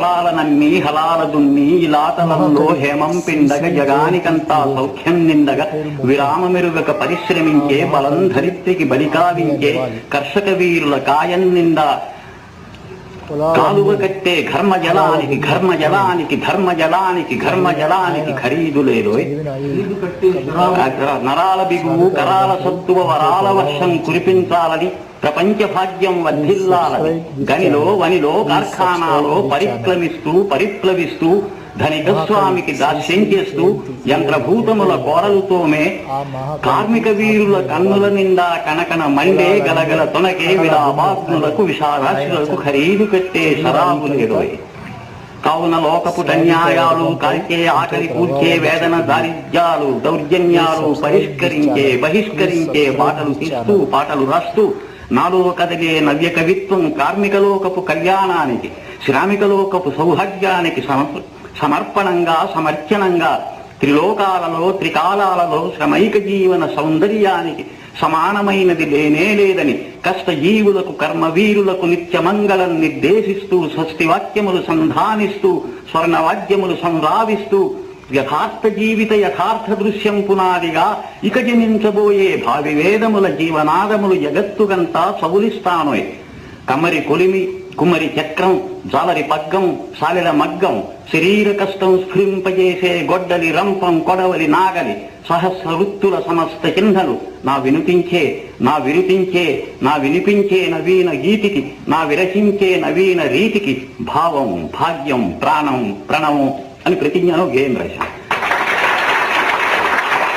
పొలాల నమ్మి హలాల దున్ని ఇలాతలంలో హేమం పిండగ జగానికంతా సౌఖ్యం నిండగ విరామమెరుగక పరిశ్రమించే బలం ధరిత్రికి బలికావించే కర్షక వీరుల కాయం నిండా కాలువ కట్టే ఘర్మ జలానికి ఘర్మ జలానికి ధర్మ జలానికి ఘర్మ జలానికి ఖరీదు లేదోయ్ నరాల బిగువు కరాల సత్తువ వరాల వర్షం కురిపించాలని ప్రపంచ భాగ్యం వర్ధిల్లాలని గనిలో వనిలో కార్ఖానాలో పరిక్రమిస్తూ పరిప్లవిస్తూ ధనికస్వామికి దాస్యం చేస్తూ యంత్రభూతముల కోరలతోమే కార్మిక వీరుల కన్నుల నిండా కనకన మండే గలగల తొనకే విలాభాగ్నులకు విషారాశులకు ఖరీదు పెట్టే శరాబు లేదోయ్ కావున లోకపు అన్యాయాలు కలికే ఆకలి కూర్చే వేదన దారిద్ర్యాలు దౌర్జన్యాలు పరిష్కరించే బహిష్కరించే పాటలు తీస్తూ పాటలు రాస్తూ నాలో కదిలే నవ్య కవిత్వం కార్మిక లోకపు కళ్యాణానికి శ్రామిక లోకపు సౌభాగ్యానికి సమర్పణంగా సమర్చనంగా త్రిలోకాలలో త్రికాలాలలో శ్రమైక జీవన సౌందర్యానికి సమానమైనది లేనే లేదని కష్టజీవులకు కర్మవీరులకు నిత్యమంగళం నిర్దేశిస్తూ స్వస్తివాక్యములు సంధానిస్తూ స్వర్ణవాద్యములు సంరావిస్తూ యథార్థ జీవిత యథార్థ దృశ్యం పునాదిగా ఇక జనించబోయే భావి వేదముల జీవనాదములు జగత్తుగంతా సవులిస్తానోయ్. కమరి కొలిమి కుమరి చక్రం జాలరి పగ్గం సాలిల మగ్గం శరీర కష్టం స్ఫురింపజేసే గొడ్డలి రంపం కొడవలి నాగలి సహస్ర వృత్తుల సమస్త చిహ్నలు నా వినిపించే నా వినిపించే నా వినిపించే నవీన గీతికి నా విరచించే నవీన రీతికి భావం భాగ్యం ప్రాణం ప్రణవం అని ప్రతిజ్ఞలో గేయం రాశాను.